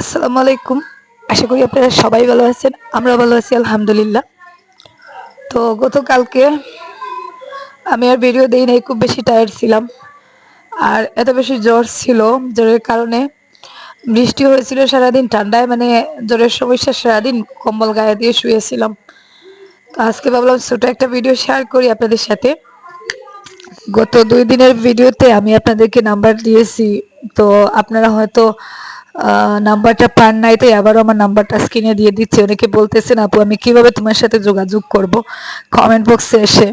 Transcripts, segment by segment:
আসসালামু আলাইকুম। আশা করি আপনারা সবাই ভালো আছেন, আমরা ভালো আছি, আলহামদুলিল্লাহ। তো গতকালকে আমি আর ভিডিও দিই নাই, খুব বেশি টায়ার্ড ছিলাম। আর এত বেশি জ্বর ছিল, জ্বরের কারণে বৃষ্টি হয়েছিল সারাদিন ঠান্ডায় মানে জ্বরের সমস্যা সারাদিন কম্বল গায়ে দিয়ে শুয়েছিলাম। তো আজকে ভাবলাম ছোটো একটা ভিডিও শেয়ার করি আপনাদের সাথে। গত দুই দিনের ভিডিওতে আমি আপনাদেরকে নাম্বার দিয়েছি, তো আপনারা হয়তো নাম্বারটা পান নাই তাই আবারও আমার নাম্বারটা স্ক্রিনে দিয়ে দিচ্ছে। অনেকে বলতেছেন, আপু, আমি কীভাবে তোমার সাথে যোগাযোগ করব? কমেন্ট বক্সে এসে।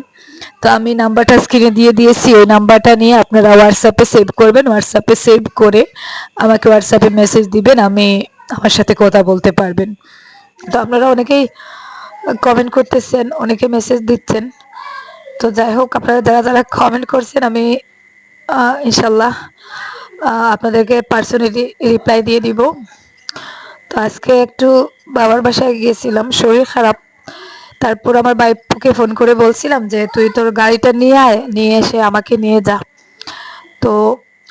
তো আমি নাম্বারটা স্ক্রিনে দিয়ে দিয়েছি। ওই নাম্বারটা নিয়ে আপনারা হোয়াটসঅ্যাপে সেভ করবেন। হোয়াটসঅ্যাপে সেভ করে আমাকে হোয়াটসঅ্যাপে মেসেজ দিবেন, আমি আমার সাথে কথা বলতে পারবেন। তো আপনারা অনেকেই কমেন্ট করতেছেন, অনেকে মেসেজ দিচ্ছেন। তো যাই হোক, আপনারা যারা যারা কমেন্ট করছেন, আমি ইনশাল্লাহ আপনাদেরকে পার্সোনালি রিপ্লাই দিয়ে দিব। তো আজকে একটু বাবার বাসায় গিয়েছিলাম, শরীর খারাপ। তারপর আমার বাইপুকে ফোন করে বলছিলাম যে, তুই তোর গাড়িটা নিয়ে আয়, নিয়ে এসে আমাকে নিয়ে যা। তো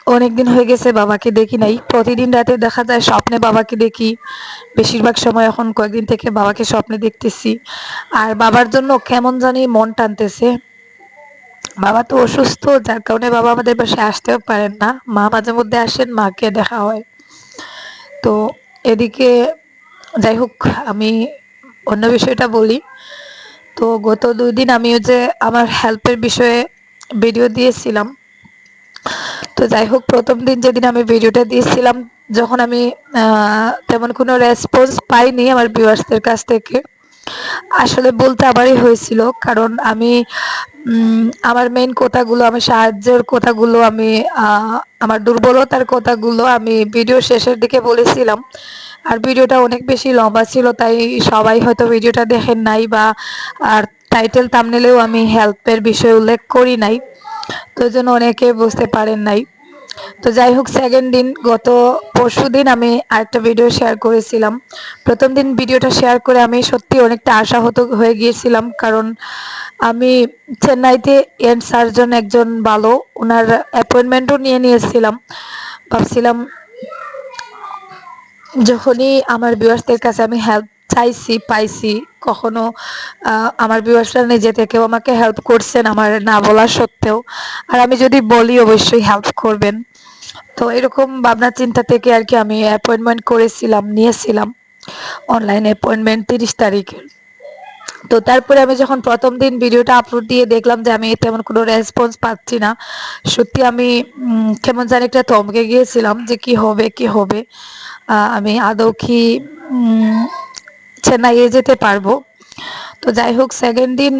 অনেক দিন হয়ে গেছে বাবাকে দেখি নাই। প্রতিদিন রাতে দেখা যায় স্বপ্নে বাবাকে দেখি। বেশিরভাগ সময় এখন কয়েকদিন থেকে বাবাকে স্বপ্নে দেখতেছি। আর বাবার জন্য কেমন জানি মন টানতেছে। বাবা তো অসুস্থ, যার কারণে বাবা আমাদের বাসায় আসতেও পারেন না। মা মাঝে মধ্যে আসেন, মাকে দেখা হয়। তো এদিকে যাই হোক, আমি অন্য বিষয়টা বলি। তো গত দুই দিন আমিও যে আমার হেল্পের বিষয়ে ভিডিও দিয়েছিলাম। তো যাই হোক, প্রথম দিন যেদিন আমি ভিডিওটা দিয়েছিলাম, যখন আমি তেমন কোনো রেসপন্স পাইনি আমার ভিউয়ার্সদের কাছ থেকে। আসলে বলতে আবারই হয়েছিল, কারণ আমি আমার মেইন কথাগুলো, আমি সাহায্যের কথাগুলো, আমি আমার দুর্বলতার কথাগুলো আমি ভিডিও শেষের দিকে বলেছিলাম। আর ভিডিওটা অনেক বেশি লম্বা ছিল, তাই সবাই হয়তো ভিডিওটা দেখেন নাই বা, আর টাইটেল তামনেলেও আমি হেল্পের বিষয়ে উল্লেখ করি নাই। তো জন্য অনেকে বুঝতে পারেন নাই। তো যাই হোক সেকেন্ড দিন, গত পরশু দিন আমি আরেকটা ভিডিও শেয়ার করেছিলাম। প্রথম দিন ভিডিওটা শেয়ার করে আমি সত্যি অনেকটা আশাহত হয়ে গিয়েছিলাম, কারণ আমি চেন্নাইতে এন্ড সার্জন একজন ভালো, ওনার অ্যাপয়েন্টমেন্টও নিয়ে নিয়েছিলাম। ভাবছিলাম, যখনই আমার বিওয়ার্সদের কাছে আমি হেল্প চাইছি, পাইছি কখনো আমার বিওয়ার্সরা নিজে থেকেও আমাকে হেল্প করছেন আমার না বলা সত্ত্বেও। আর আমি যদি বলি, অবশ্যই হেল্প করবেন। তো এরকম ভাবনা চিন্তা থেকে আর কি আমি অ্যাপয়েন্টমেন্ট করেছিলাম, নিয়েছিলাম। অনলাইন অ্যাপয়েন্টমেন্ট তিরিশ তারিখের। তো তারপরে আমি যখন প্রথম দিন ভিডিওটা আপলোড দিয়ে দেখলাম যে আমি তেমন কোনো রেসপন্স পাচ্ছি না, সত্যি আমি কেমন জানি একটা থমকে গিয়েছিলাম যে কি হবে কি হবে। আমি আদৌ কি চেন্নাইয়ে যেতে পারব। তো যাই হোক সেকেন্ড দিন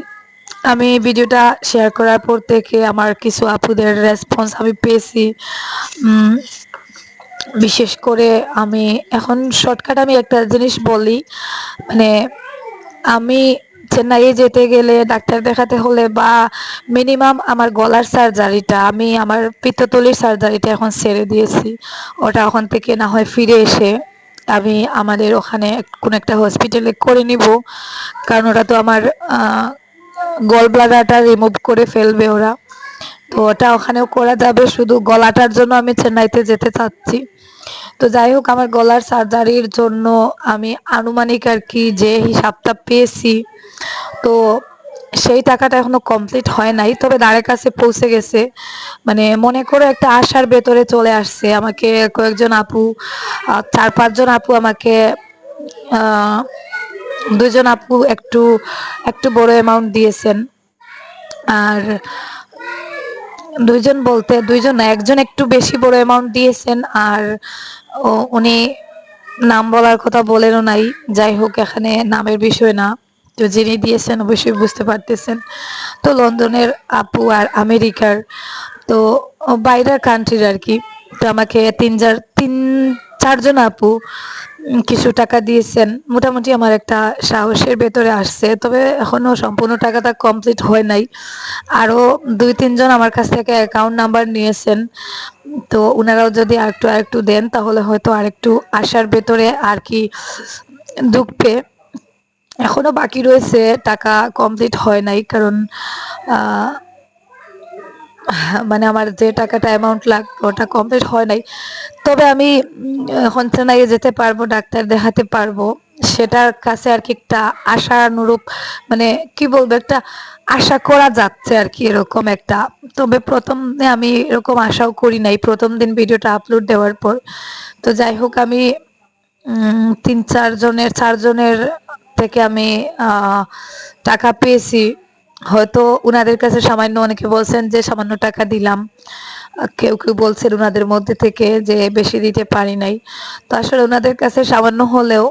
আমি ভিডিওটা শেয়ার করার পর থেকে আমার কিছু আপুদের রেসপন্স আমি পেয়েছি। বিশেষ করে আমি, এখন শর্টকাট আমি একটা জিনিস বলি মানে আমি চেন্নাইয়ে যেতে গেলে ডাক্তার দেখাতে হলে বা মিনিমাম আমার গলার সার্জারিটা আমি আমার পিত্ততলির সার্জারিটা এখন ছেড়ে দিয়েছি। ওটা ওখান থেকে না হয় ফিরে এসে আমি আমাদের ওখানে কোনো একটা হসপিটালে করে নিব। কারণ ওটা তো আমার গল ব্লাডারটা রিমুভ করে ফেলবে ওরা। তো ওটা ওখানেও করা যাবে, শুধু গলাটার জন্য আমি চেন্নাইতে যেতে চাচ্ছি। তো যাই হোক, আমার গলার সার্জারির জন্য আমি আনুমানিক আর কি যে হিসাবটা পেয়েছি। তো সেই টাকাটা এখনও কমপ্লিট হয় নাই, তবে দাঁড়ের কাছে পৌঁছে গেছে। মানে মনে করো একটা আশার ভেতরে চলে আসছে। আমাকে কয়েকজন আপু চার পাঁচজন আপু আমাকে দুজন আপু একটু একটু বড় অ্যামাউন্ট দিয়েছেন। আর দুইজন বলতে, দুইজন একজন একটু বেশি বড় অ্যামাউন্ট দিয়েছেন। আর উনি নাম বলার কথা বলেনও নাই। যাই হোক, এখানে নামের বিষয় না। তো যিনি দিয়েছেন অবশ্যই বুঝতে পারতেছেন। তো লন্ডনের আপু আর আমেরিকার, তো বাইরের কান্ট্রির আর কি, তো আমাকে তিন চার, তিন, চারজন আপু কিছু টাকা দিয়েছেন। মোটামুটি আমার একটা সাহসের ভেতরে আসছে, তবে এখনও সম্পূর্ণ টাকাটা কমপ্লিট হয় নাই। আরও দুই, তিনজন আমার কাছ থেকে অ্যাকাউন্ট নাম্বার নিয়েছেন। তো ওনারাও যদি আরেকটু আরেকটু দেন, তাহলে হয়তো আরেকটু আসার ভেতরে আর কি ঢুকবে এখনও বাকি রয়েছে, টাকা কমপ্লিট হয় নাই, কারণ মানে আমার যে টাকাটা অ্যামাউন্ট লাগতো ওটা কমপ্লিট হয় নাই। তবে আমি এখন চেন্নাইয়ে যেতে পারব, ডাক্তার দেখাতে পারব। সেটার কাছে আর কি একটা আশানুরূপ মানে কি বলব, একটা আশা করা যাচ্ছে আর কি এরকম একটা। তবে প্রথম আমি এরকম আশাও করি নাই, প্রথম দিন ভিডিওটা আপলোড দেওয়ার পর। তো যাই হোক, আমি তিন চারজনের চারজনের থেকে আমি টাকা পেয়েছি। হয়তো উনাদের কাছে সামান্য অনেকে বলছেন যে, সামান্য টাকা দিলাম। কেউ কেউ বলছেন ওনাদের মধ্যে থেকে যে, বেশি দিতে পারি নাই। তো আসলে ওনাদের কাছে সামান্য হলেও,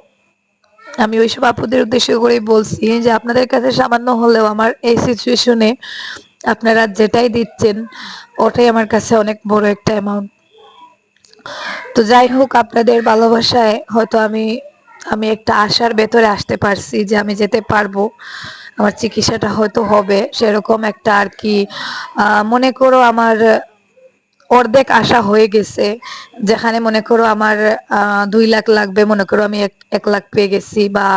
আমি ওইসব আপুদের উদ্দেশ্য করেই বলছি যে, আপনাদের কাছে সামান্য হলেও আমার এই সিচুয়েশনে আপনারা যেটাই দিচ্ছেন, ওটাই আমার কাছে অনেক বড় একটা অ্যামাউন্ট তো যাই হোক, আপনাদের ভালোবাসায় হয়তো আমি আমি একটা আশার ভেতরে আসতে পারছি যে আমি যেতে পারব। আমার চিকিৎসাটা হয়তো হবে, সেরকম একটা আর কি মনে করো আমার অর্ধেক আশা হয়ে গেছে, যেখানে মনে করো আমার দুই লাখ লাগবে, মনে করো আমি এক লাখ পেয়ে গেছি বা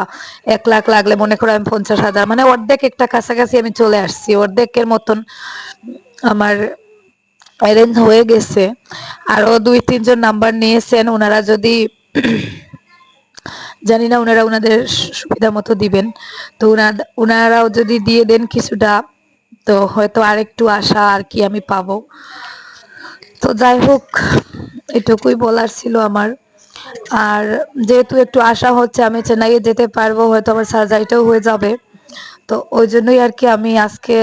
এক লাখ লাগলে মনে করো আমি পঞ্চাশ হাজার মানে অর্ধেক একটা কাছাকাছি আমি চলে আসছি, অর্ধেকের মতন আমার অ্যারেঞ্জ হয়ে গেছে। আরও দুই, তিনজন নাম্বার নিয়েছেন, ওনারা যদি জানি না ওনারা ওনাদের সুবিধা মতো দিবেন। তো ওনারাও যদি দিয়ে দেন কিছুটা, তো হয়তো আরেকটু আশা আর কি আমি পাবো। তো যাই হোক, এটুকুই বলার ছিল আমার। আর যেহেতু একটু আশা হচ্ছে আমি চেন্নাইয়ে যেতে পারব, হয়তো আমার সার্জারিটাও হয়ে যাবে। তো ওই জন্যই আর কি আমি আজকে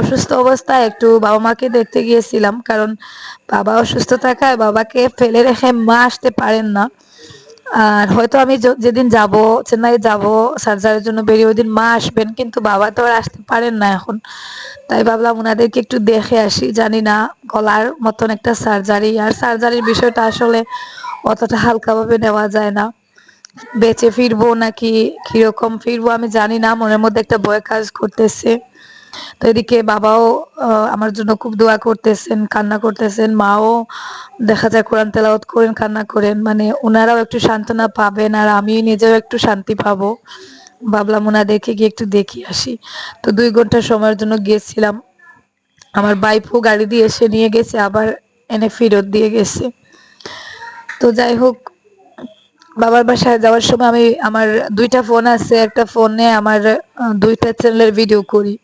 অসুস্থ অবস্থায় একটু বাবা মাকে দেখতে গিয়েছিলাম। কারণ বাবা অসুস্থ থাকায় বাবাকে ফেলে রেখে মা আসতে পারেন না। আর হয়তো আমি যেদিন যাব চেন্নাই যাব সার্জারির জন্য বেরিয়ে ওই দিন মা আসবেন, কিন্তু বাবা তো আর আসতে পারেন না এখন। তাই ভাবলাম ওনাদেরকে একটু দেখে আসি, জানি না গলার মতন একটা সার্জারি। আর সার্জারির বিষয়টা আসলে অতটা হালকাভাবে নেওয়া যায় না। বেঁচে ফিরবো নাকি, কীরকম ফিরবো আমি জানি না, মনের মধ্যে একটা ভয় কাজ করতেছে। তো এদিকে বাবাও আমার জন্য খুব দোয়া করতেছেন, কান্না করতেছেন, মাও দেখা যায় কোরআন তেলাওত করেন, কান্না করেন মানে ওনারাও একটু সান্ত্বনা পাবেন আর আমি নিজেও একটু শান্তি পাবো। ভাবলাম দেখে গিয়ে একটু দেখি আসি। তো দুই ঘণ্টা সময়ের জন্য গিয়েছিলাম। আমার বাইফও গাড়ি দিয়ে এসে নিয়ে গেছে, আবার এনে ফেরত দিয়ে গেছে। তো যাই হোক, বাবার বাসায় যাওয়ার সময় আমি, আমার দুইটা ফোন আছে, একটা ফোনে আমার দুইটা চ্যানেলের ভিডিও করি।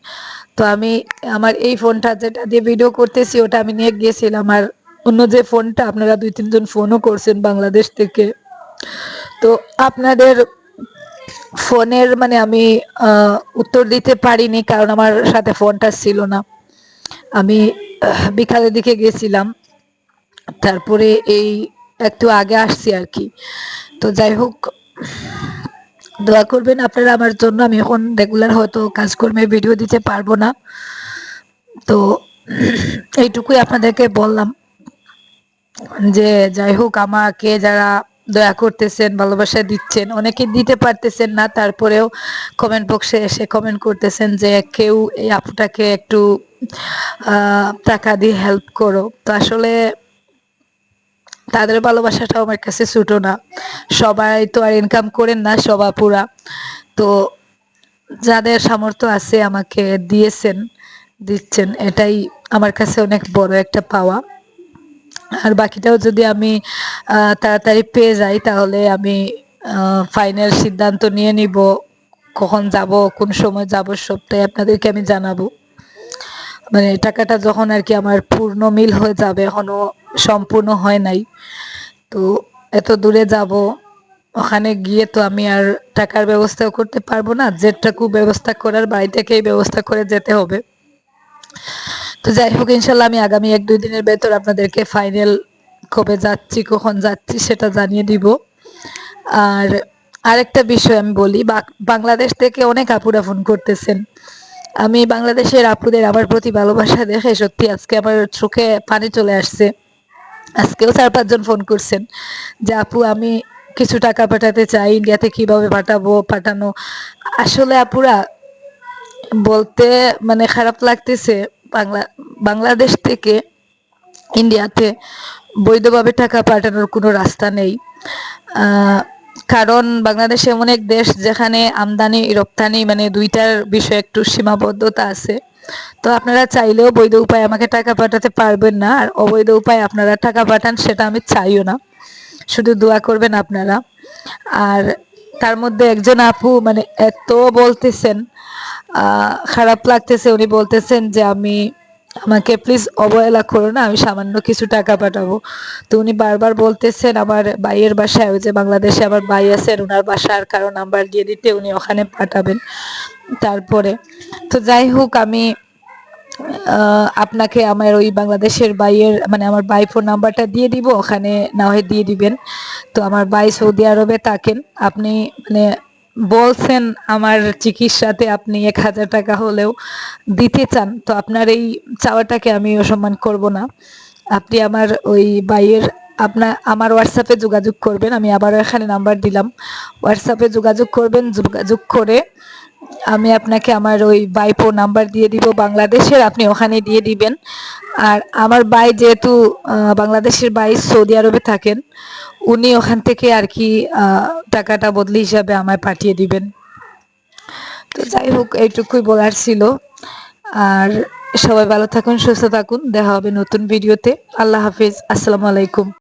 তো আমি আমার এই ফোনটা যেটা দিয়ে ভিডিও করতেছি, ওটা আমি নিয়ে গিয়েছিলাম। আর অন্য যে ফোনটা আপনারা দুই, তিনজন ফোনও করছেন বাংলাদেশ থেকে। তো আপনাদের ফোনের মানে আমি উত্তর দিতে পারিনি কারণ আমার সাথে ফোনটা ছিল না। আমি বিকালের দিকে গেছিলাম। তারপরে এই একটু আগে আসছি আর কি। তো যাই হোক দোয়া করবেন। আপনারা আমার জন্য, আমি এখন রেগুলার হয়তো কাজকর্মে ভিডিও দিতে পারব না। তো এইটুকুই আপনাদেরকে বললাম। যে যাই হোক, আমাকে যারা দয়া করতেছেন, ভালোবাসা দিচ্ছেন, অনেকে দিতে পারতেছেন না, তারপরেও কমেন্ট বক্সে এসে কমেন্ট করতেছেন যে কেউ এই আপুটাকে একটু টাকা দিয়ে হেল্প করো। তো আসলে তাদের ভালোবাসাটাও আমার কাছে ছুটো না। সবাই তো আর ইনকাম করেন না সবাপুরা তো যাদের সামর্থ্য আছে আমাকে দিয়েছেন, দিচ্ছেন, এটাই আমার কাছে অনেক বড় একটা পাওয়া। আর বাকিটাও যদি আমি তাড়াতাড়ি পেয়ে যাই, তাহলে আমি ফাইনাল সিদ্ধান্ত নিয়ে নিব। কখন যাব, কোন সময় যাব, সবটাই আপনাদেরকে আমি জানাব। মানে টাকাটা যখন আর কি আমার পূর্ণ মিল হয়ে যাবে, এখনও সম্পূর্ণ হয় নাই। তো এত দূরে যাব, ওখানে গিয়ে তো আমি আর টাকার ব্যবস্থাও করতে পারব না যেটুকু ব্যবস্থা করার, বাড়ি থেকেই ব্যবস্থা করে যেতে হবে। তো যাই হোক, ইনশাল্লাহ আমি আগামী এক দুই দিনের ভেতর আপনাদেরকে ফাইনাল কবে যাচ্ছি, কখন যাচ্ছি সেটা জানিয়ে দিব। আর আরেকটা বিষয় আমি বলি বাংলাদেশ থেকে অনেক আপুরা ফোন করতেছেন। আমি বাংলাদেশের আপুদের আমার প্রতি ভালোবাসা দেখে সত্যি, আজকে আমার চোখে পানি চলে আসছে। আজকেও চার পাঁচজন ফোন করছেন যে, আপু, আমি কিছু টাকা পাঠাতে চাই, ইন্ডিয়াতে কীভাবে পাঠাবো, পাঠানো। আসলে আপুরা, বলতে মানে খারাপ লাগতেছে, বাংলা, বাংলাদেশ থেকে ইন্ডিয়াতে বৈধভাবে টাকা পাঠানোর কোনো রাস্তা নেই। কারণ বাংলাদেশ এমন এক দেশ যেখানে আমদানি, রপ্তানি মানে দুইটার বিষয়ে একটু সীমাবদ্ধতা আছে। তো আপনারা চাইলেও বৈধ উপায় আমাকে টাকা পাঠাতে পারবেন না। আর অবৈধ উপায় আপনারা টাকা পাঠান, সেটা আমি চাইও না। শুধু দোয়া করবেন আপনারা। আর তার মধ্যে একজন আপু মানে এত বলতেছেন খারাপ লাগতেছে। উনি বলতেছেন যে আমি আমাকে প্লিজ অবহেলা করো না, আমি সামান্য কিছু টাকা পাঠাবো। তো উনি বারবার বলতেছেন, আমার ভাইয়ের বাসায়, ওই যে বাংলাদেশে আমার ভাই আছেন ওনার বাসার কারও নাম্বার দিয়ে দিতে উনি ওখানে পাঠাবেন। তারপরে, তো যাই হোক, আমি আপনাকে আমার ওই বাংলাদেশের বাইয়ের মানে আমার বাই ফোন নাম্বারটা দিয়ে দিব, ওখানে না হয় দিয়ে দিবেন। তো আমার বাই সৌদি আরবে থাকেন, আপনি মানে বলছেন, আমার চিকিৎসাতে আপনি এক হাজার টাকা হলেও দিতে চান, তো আপনার এই চাওয়াটাকে আমি অসম্মান করব না। আপনি আমার ওই বাইয়ের আপনার আমার হোয়াটসঅ্যাপে যোগাযোগ করবেন, আমি আবারও এখানে নাম্বার দিলাম। হোয়াটসঅ্যাপে যোগাযোগ করবেন, যোগাযোগ করে আমি আপনাকে আমার ওই বাইপো নাম্বার দিয়ে দিব বাংলাদেশের, আপনি ওখানে দিয়ে দিবেন। আর আমার বাই যেহেতু বাংলাদেশের বাই সৌদি আরবে থাকেন উনি ওখান থেকে আর কি টাকাটা বদলি হিসাবে আমায় পাঠিয়ে দিবেন। তো যাই হোক, এইটুকুই বলার ছিল। আর সবাই ভালো থাকুন, সুস্থ থাকুন। দেখা হবে নতুন ভিডিওতে। আল্লাহ হাফিজ। আসসালামু আলাইকুম।